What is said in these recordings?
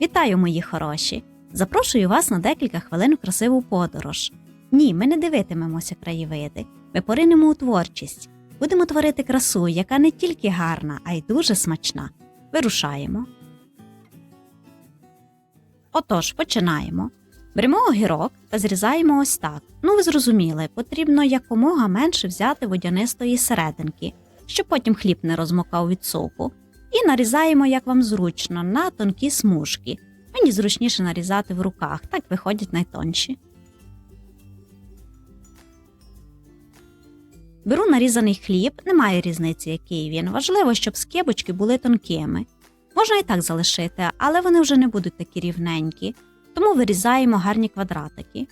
Вітаю, мої хороші! Запрошую вас на декілька хвилин в красиву подорож. Ні, ми не дивитимемося краєвиди, ми поринемо у творчість. Будемо творити красу, яка не тільки гарна, а й дуже смачна. Вирушаємо. Отож, починаємо. Беремо огірок та зрізаємо ось так. Ну, ви зрозуміли, потрібно якомога менше взяти водянистої серединки, щоб потім хліб не розмокав від соку. І нарізаємо, як вам зручно, на тонкі смужки. Мені зручніше нарізати в руках, так виходять найтонші. Беру нарізаний хліб, немає різниці, який він. Важливо, щоб скибочки були тонкими. Можна і так залишити, але вони вже не будуть такі рівненькі, тому вирізаємо гарні квадратики.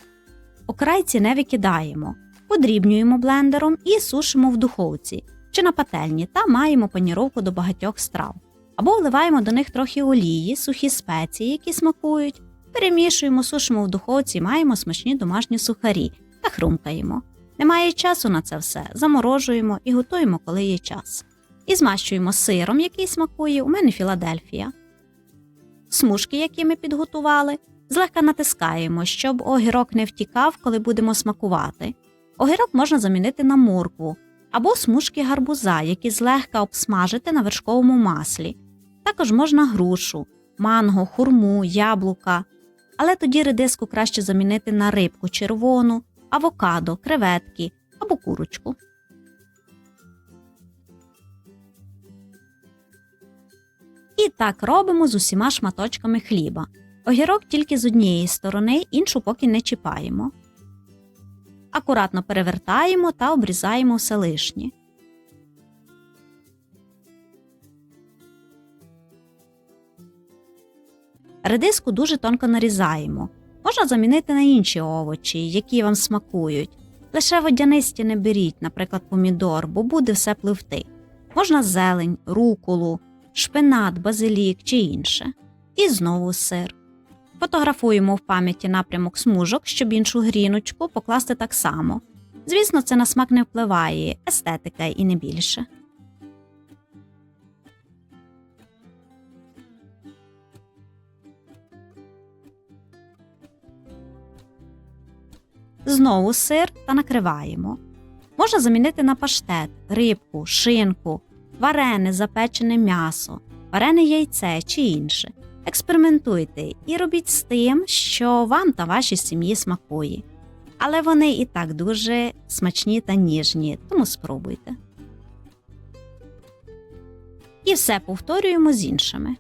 Окрайці не викидаємо, подрібнюємо блендером і сушимо в духовці чи на пательні та маємо паніровку до багатьох страв. Або вливаємо до них трохи олії, сухі спеції, які смакують, перемішуємо, сушимо в духовці, маємо смачні домашні сухарі та хрумкаємо. Немає часу на це все, заморожуємо і готуємо, коли є час. І змащуємо сиром, який смакує, у мене Філадельфія. Смужки, які ми підготували, злегка натискаємо, щоб огірок не втікав, коли будемо смакувати. Огірок можна замінити на моркву або смужки гарбуза, які злегка обсмажити на вершковому маслі. Також можна грушу, манго, хурму, яблука. Але тоді редиску краще замінити на рибку червону, авокадо, креветки або курочку. І так робимо з усіма шматочками хліба. Огірок тільки з однієї сторони, іншу поки не чіпаємо. Акуратно перевертаємо та обрізаємо все лишнє. Редиску дуже тонко нарізаємо. Можна замінити на інші овочі, які вам смакують. Лише водянисті не беріть, наприклад, помідор, бо буде все пливти. Можна зелень, руколу, шпинат, базилік чи інше. І знову сир. Фотографуємо в пам'яті напрямок смужок, щоб іншу гріночку покласти так само. Звісно, це на смак не впливає, естетика і не більше. Знову сир та накриваємо. Можна замінити на паштет, рибку, шинку, варене запечене м'ясо, варене яйце чи інше. Експериментуйте і робіть з тим, що вам та вашій сім'ї смакує. Але вони і так дуже смачні та ніжні, тому спробуйте. І все повторюємо з іншими.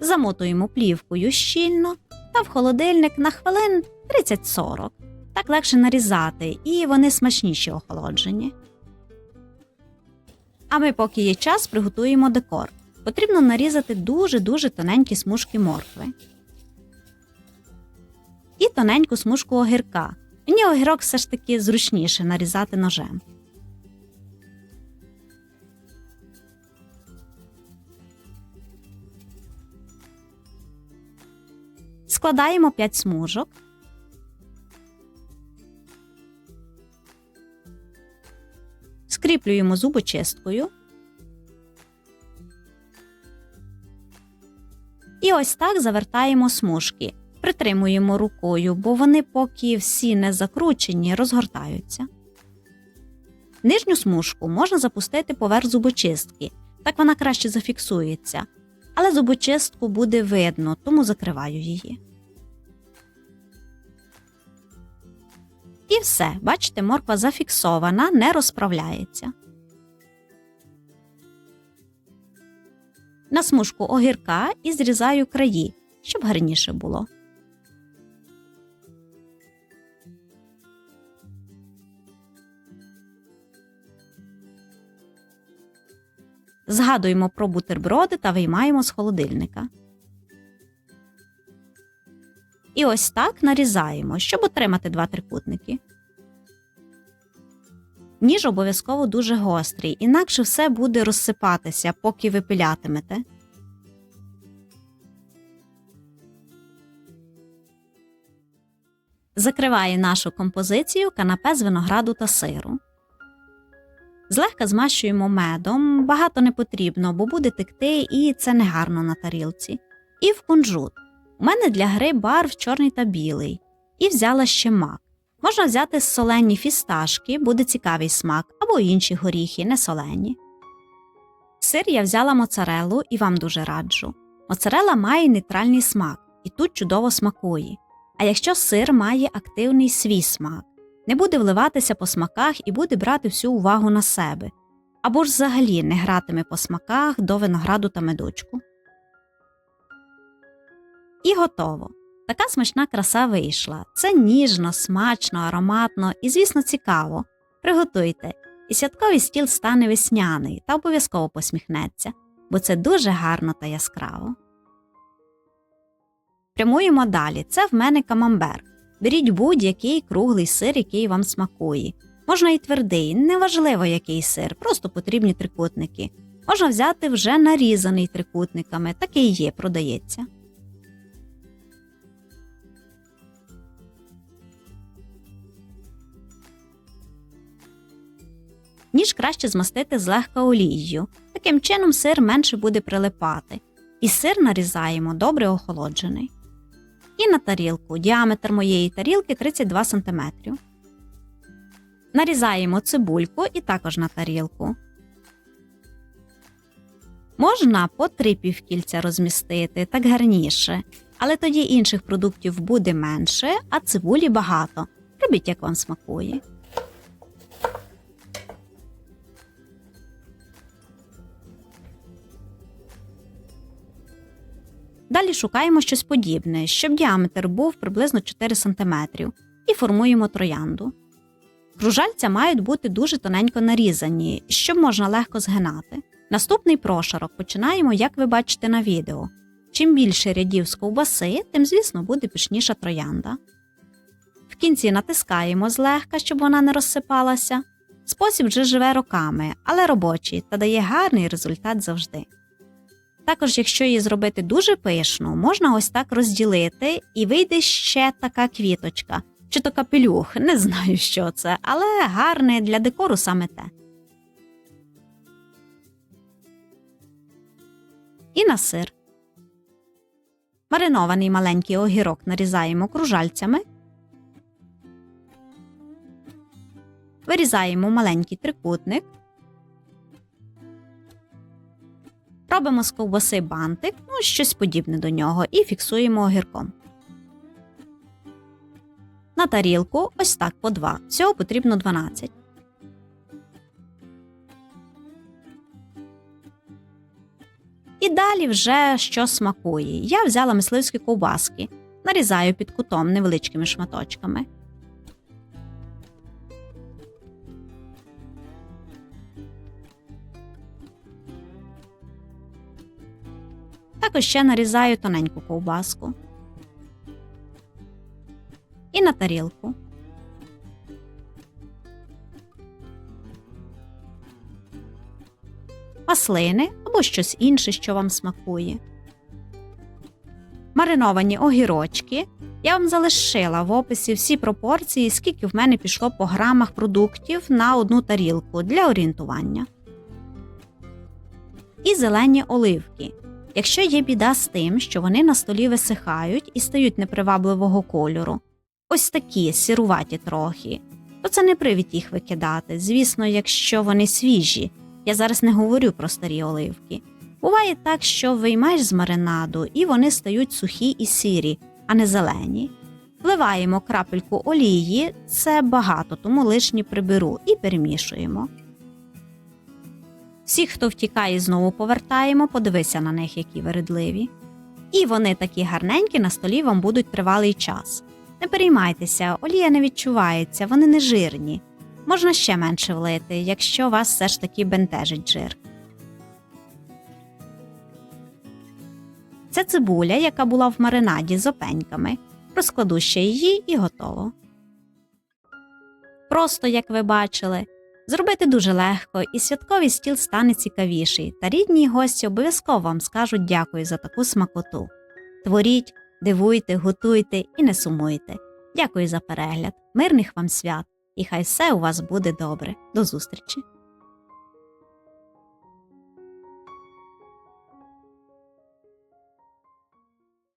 Замотуємо плівкою щільно та в холодильник на хвилин 30-40. Так легше нарізати, і вони смачніші охолоджені. А ми, поки є час, приготуємо декор. Потрібно нарізати дуже-дуже тоненькі смужки моркви. І тоненьку смужку огірка. Мені огірок все ж таки зручніше нарізати ножем. Складаємо 5 смужок. Скріплюємо зубочисткою. І ось так завертаємо смужки. Притримуємо рукою, бо вони, поки всі не закручені, розгортаються. Нижню смужку можна запустити поверх зубочистки, так вона краще зафіксується, але зубочистку буде видно, тому закриваю її. І все, бачите, морква зафіксована, не розправляється. На смужку огірка і зрізаю краї, щоб гарніше було. Згадуємо про бутерброди та виймаємо з холодильника. І ось так нарізаємо, щоб отримати два трикутники. Ніж обов'язково дуже гострий, інакше все буде розсипатися, поки ви пилятимете. Закриває нашу композицію канапе з винограду та сиру. Злегка змащуємо медом, багато не потрібно, бо буде текти і це не гарно на тарілці. І в кунжут. У мене для гри барв чорний та білий. І взяла ще мак. Можна взяти солені фісташки, буде цікавий смак, або інші горіхи, не солені. Сир я взяла моцарелу і вам дуже раджу. Моцарела має нейтральний смак і тут чудово смакує. А якщо сир має активний свій смак, не буде вливатися по смаках і буде брати всю увагу на себе, або ж взагалі не гратиме по смаках до винограду та медочку. І готово. Така смачна краса вийшла. Це ніжно, смачно, ароматно і, звісно, цікаво. Приготуйте, і святковий стіл стане весняний та обов'язково посміхнеться, бо це дуже гарно та яскраво. Прямуємо далі. Це в мене камамбер. Беріть будь-який круглий сир, який вам смакує. Можна і твердий, неважливо який сир, просто потрібні трикутники. Можна взяти вже нарізаний трикутниками, такий є, продається. Ніж краще змастити злегка олією. Таким чином сир менше буде прилипати. І сир нарізаємо добре охолоджений. І на тарілку діаметр моєї тарілки 32 см. Нарізаємо цибульку і також на тарілку. Можна по три півкільця розмістити, так гарніше, але тоді інших продуктів буде менше, а цибулі багато. Робіть, як вам смакує. Далі шукаємо щось подібне, щоб діаметр був приблизно 4 см, і формуємо троянду. Кружальця мають бути дуже тоненько нарізані, щоб можна легко згинати. Наступний прошарок починаємо, як ви бачите на відео. Чим більше рядів з ковбаси, тим, звісно, буде пишніша троянда. В кінці натискаємо злегка, щоб вона не розсипалася. Спосіб вже живе роками, але робочий та дає гарний результат завжди. Також, якщо її зробити дуже пишну, можна ось так розділити і вийде ще така квіточка, чи то капелюх, не знаю, що це, але гарне для декору саме те. І на сир. Маринований маленький огірок нарізаємо кружальцями. Вирізаємо маленький трикутник. Робимо з ковбаси бантик, ну щось подібне до нього, і фіксуємо огірком. На тарілку ось так по два. Всього потрібно 12. І далі вже що смакує. Я взяла мисливські ковбаски, нарізаю під кутом невеличкими шматочками. Також ще нарізаю тоненьку ковбаску. І на тарілку. Маслини або щось інше, що вам смакує. Мариновані огірочки. Я вам залишила в описі всі пропорції, скільки в мене пішло по грамах продуктів на одну тарілку для орієнтування. І зелені оливки. Якщо є біда з тим, що вони на столі висихають і стають непривабливого кольору, ось такі сіруваті трохи, то це не привід їх викидати. Звісно, якщо вони свіжі. Я зараз не говорю про старі оливки. Буває так, що виймаєш з маринаду і вони стають сухі і сірі, а не зелені. Вливаємо крапельку олії, це багато, тому лишні приберу і перемішуємо. Всіх, хто втікає, знову повертаємо, подивися на них, які вередливі. І вони такі гарненькі на столі вам будуть тривалий час. Не переймайтеся, олія не відчувається, вони не жирні. Можна ще менше влити, якщо вас все ж таки бентежить жир. Це цибуля, яка була в маринаді з опеньками. Розкладу ще її і готово. Просто, як ви бачили, зробити дуже легко, і святковий стіл стане цікавіший, та рідні гості обов'язково вам скажуть дякую за таку смакоту. Творіть, дивуйте, готуйте і не сумуйте. Дякую за перегляд, мирних вам свят, і хай все у вас буде добре. До зустрічі!